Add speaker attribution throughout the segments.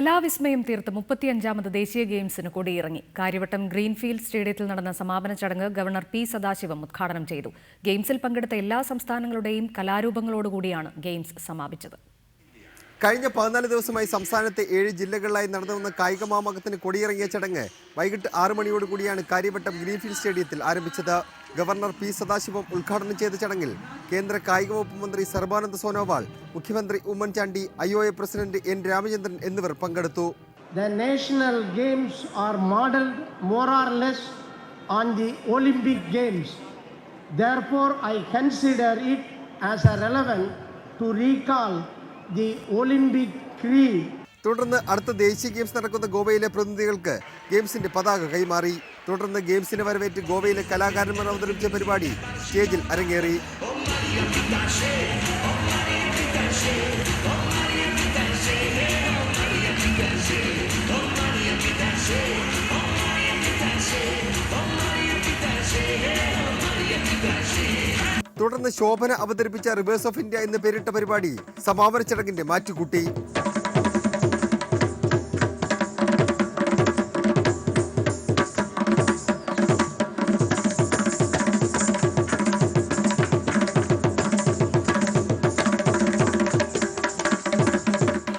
Speaker 1: കലാവിസ്മയം തീർത്ത് മുപ്പത്തിയഞ്ചാമത് ദേശീയ ഗെയിംസിന് കൊടിയിറങ്ങി. കാര്യവട്ടം ഗ്രീൻഫീൽഡ് സ്റ്റേഡിയത്തിൽ നടന്ന സമാപന ചടങ്ങ് ഗവർണർ പി സദാശിവം ഉദ്ഘാടനം ചെയ്തു. ഗെയിംസിൽ പങ്കെടുത്ത എല്ലാ സംസ്ഥാനങ്ങളുടെയും കലാരൂപങ്ങളോടുകൂടിയാണ് ഗെയിംസ് സമാപിച്ചത്.
Speaker 2: കഴിഞ്ഞ പതിനാല് ദിവസമായി സംസ്ഥാനത്തെ ഏഴ് ജില്ലകളിലായി നടന്നു വന്ന കായിക മാമകത്തിന് കൊടിയിറങ്ങിയ ചടങ്ങ് വൈകിട്ട് ആറു മണിയോടുകൂടിയാണ് കാര്യവട്ടം ഗ്രീൻഫീൽഡ് സ്റ്റേഡിയത്തിൽ ആരംഭിച്ചത് ഗവർണർ പി സദാശിവം ഉദ്ഘാടനം ചെയ്ത ചടങ്ങിൽ കേന്ദ്ര കായിക വകുപ്പ് മന്ത്രി സർബാനന്ദ സോനോവാൾ മുഖ്യമന്ത്രി Oommen Chandy I O A president N Ramachandran എന്നിവർ പങ്കെടുത്തു.
Speaker 3: Therefore, I consider it as a relevant to recall the olympic ക്രീ.
Speaker 2: തുടർന്ന് അടുത്ത ദേശീയ ഗെയിംസ് നടക്കുന്ന ഗോവയിലെ പ്രതിനിധികൾക്ക് ഗെയിംസിന്റെ പതാക കൈമാറി. തുടർന്ന് ഗെയിംസിനെ വരവേറ്റ് ഗോവയിലെ കലാകാരന്മാർ അവതരിപ്പിച്ച പരിപാടി സ്റ്റേജിൽ അരങ്ങേറി. തുടർന്ന് ശോഭന അവതരിപ്പിച്ച റിവേഴ്സ് ഓഫ് ഇന്ത്യ എന്ന് പേരിട്ട പരിപാടി സമാപന ചടങ്ങിന്റെ മാറ്റുകൂട്ടി.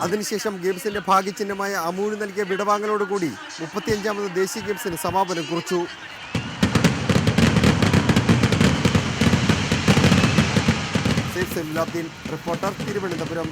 Speaker 2: അതിനുശേഷം ഗെയിംസിന്റെ ഭാഗ്യചിഹ്നമായ അമൂന് നൽകിയ വിടവാങ്ങലോടുകൂടി മുപ്പത്തിയഞ്ചാമത് ദേശീയ ഗെയിംസിന് സമാപനം കുറിച്ചു. സേഫ് സെല്ലാബ്ദീൻ റിപ്പോർട്ടർ തിരുവനന്തപുരം.